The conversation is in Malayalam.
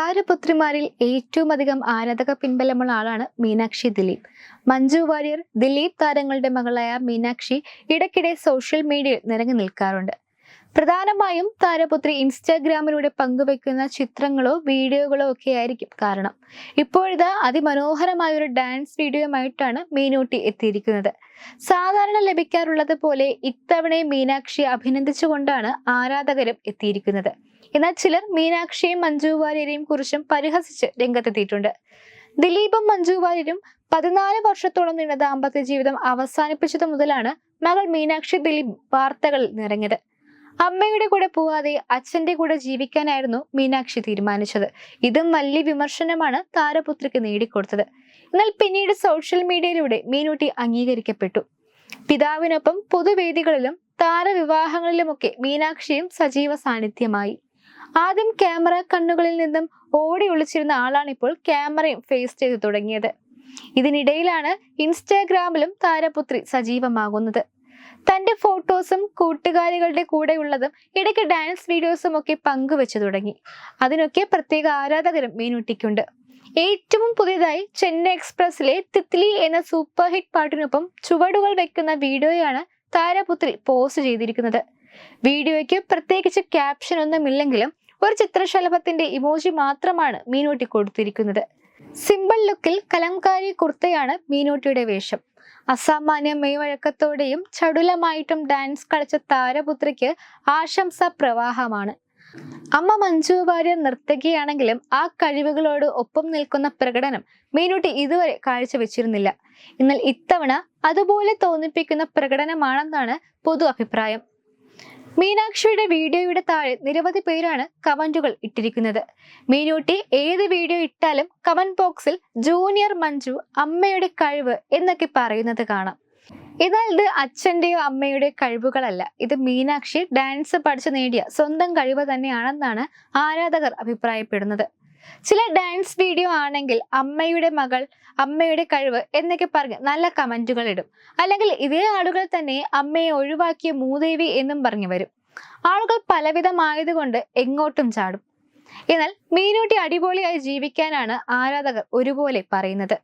താരപുത്രിമാരിൽ ഏറ്റവും അധികം ആരാധക പിൻബലമുള്ള ആളാണ് മീനാക്ഷി ദിലീപ്. മഞ്ജു വാര്യർ ദിലീപ് താരങ്ങളുടെ മകളായ മീനാക്ഷി ഇടയ്ക്കിടെ സോഷ്യൽ മീഡിയയിൽ നിറഞ്ഞു നിൽക്കാറുണ്ട്. പ്രധാനമായും താരപുത്രി ഇൻസ്റ്റാഗ്രാമിലൂടെ പങ്കുവെക്കുന്ന ചിത്രങ്ങളോ വീഡിയോകളോ ഒക്കെ ആയിരിക്കും കാരണം. ഇപ്പോഴിതാ അതിമനോഹരമായ ഒരു ഡാൻസ് വീഡിയോയുമായിട്ടാണ് മീനൂട്ടി എത്തിയിരിക്കുന്നത്. സാധാരണ ലഭിക്കാറുള്ളത് പോലെ ഇത്തവണയും മീനാക്ഷിയെ അഭിനന്ദിച്ചുകൊണ്ടാണ് ആരാധകരും എത്തിയിരിക്കുന്നത്. എന്നാൽ ചിലർ മീനാക്ഷിയും മഞ്ജു വാര്യരെയും കുറിച്ചും പരിഹസിച്ച് രംഗത്തെത്തിയിട്ടുണ്ട്. ദിലീപും മഞ്ജു വാര്യരും പതിനാല് വർഷത്തോളം നീണ്ട ദാമ്പത്യ ജീവിതം അവസാനിപ്പിച്ചത് മുതലാണ് മകൾ മീനാക്ഷി ദിലീപ് വാർത്തകളിൽ നിറഞ്ഞത്. അമ്മയുടെ കൂടെ പോവാതെ അച്ഛന്റെ കൂടെ ജീവിക്കാനായിരുന്നു മീനാക്ഷി തീരുമാനിച്ചത്. ഇതും വലിയ വിമർശനമാണ് താരപുത്രിക്ക് നേടിക്കൊടുത്തത്. എന്നാൽ പിന്നീട് സോഷ്യൽ മീഡിയയിലൂടെ മീനൂട്ടി അംഗീകരിക്കപ്പെട്ടു. പിതാവിനൊപ്പം പൊതുവേദികളിലും താരവിവാഹങ്ങളിലുമൊക്കെ മീനാക്ഷിയും സജീവ സാന്നിധ്യമായി. ആദ്യം ക്യാമറ കണ്ണുകളിൽ നിന്നും ഓടി ഒളിച്ചിരുന്ന ആളാണ് ഇപ്പോൾ ക്യാമറയും ഫേസ് ചെയ്തു തുടങ്ങിയത്. ഇതിനിടയിലാണ് ഇൻസ്റ്റാഗ്രാമിലും താരപുത്രി സജീവമാകുന്നത്. തന്റെ ഫോട്ടോസും കൂട്ടുകാരികളുടെ കൂടെയുള്ളതും ഇടയ്ക്ക് ഡാൻസ് വീഡിയോസും ഒക്കെ പങ്കുവെച്ചു തുടങ്ങി. അതിനൊക്കെ പ്രത്യേക ആരാധകരും മീനൂട്ടിക്കുണ്ട്. ഏറ്റവും പുതിയതായി ചെന്നൈ എക്സ്പ്രസിലെ തിത്ലി എന്ന സൂപ്പർ ഹിറ്റ് പാട്ടിനൊപ്പം ചുവടുകൾ വെക്കുന്ന വീഡിയോയാണ് താരപുത്രി പോസ്റ്റ് ചെയ്തിരിക്കുന്നത്. വീഡിയോയ്ക്ക് പ്രത്യേകിച്ച് ക്യാപ്ഷൻ ഒന്നുമില്ലെങ്കിലും ഒരു ചിത്രശലഭത്തിന്റെ ഇമോജി മാത്രമാണ് മീനൂട്ടി കൊടുത്തിരിക്കുന്നത്. സിമ്പിൾ ലുക്കിൽ കലംകാരി കുർത്തയാണ് മീനൂട്ടിയുടെ വേഷം. അസാമാന്യ മെയ്വഴക്കത്തോടെയും ചടുലമായിട്ടും ഡാൻസ് കളിച്ച താരപുത്രിക്ക് ആശംസ പ്രവാഹമാണ്. അമ്മ മഞ്ജു വാര്യർ നർത്തകിയാണെങ്കിലും ആ കഴിവുകളോട് ഒപ്പം നിൽക്കുന്ന പ്രകടനം മീനൂട്ടി ഇതുവരെ കാഴ്ചവെച്ചിരുന്നില്ല. എന്നാൽ ഇത്തവണ അതുപോലെ തോന്നിപ്പിക്കുന്ന പ്രകടനമാണെന്നാണ് പൊതു അഭിപ്രായം. മീനാക്ഷിയുടെ വീഡിയോയുടെ താഴെ നിരവധി പേരാണ് കമന്റുകൾ ഇട്ടിരിക്കുന്നത്. മീനൂട്ടി ഏത് വീഡിയോ ഇട്ടാലും കമന്റ് ബോക്സിൽ ജൂനിയർ മഞ്ജു അമ്മയുടെ കഴിവ് എന്നൊക്കെ പറയുന്നത് കാണാം. എന്നാൽ ഇത് അച്ഛന്റെയോ അമ്മയുടെയോ കഴിവുകളല്ല. ഇത് മീനാക്ഷി ഡാൻസ് പഠിച്ചു നേടിയ സ്വന്തം കഴിവ് തന്നെയാണെന്നാണ് ആരാധകർ അഭിപ്രായപ്പെടുന്നത്. ചില ഡാൻസ് വീഡിയോ ആണെങ്കിൽ അമ്മയുടെ മകൾ അമ്മയുടെ കഴിവ് എന്നൊക്കെ പറഞ്ഞ് നല്ല കമന്റുകൾ ഇടും. അല്ലെങ്കിൽ ഇതേ ആളുകൾ തന്നെ അമ്മയെ ഒഴിവാക്കിയ മൂദേവി എന്നും പറഞ്ഞു വരും. ആളുകൾ പലവിധമായതുകൊണ്ട് എങ്ങോട്ടും ചാടും. എന്നാൽ മീനൂട്ടി അടിപൊളിയായി ജീവിക്കാനാണ് ആരാധകർ ഒരുപോലെ പറയുന്നത്.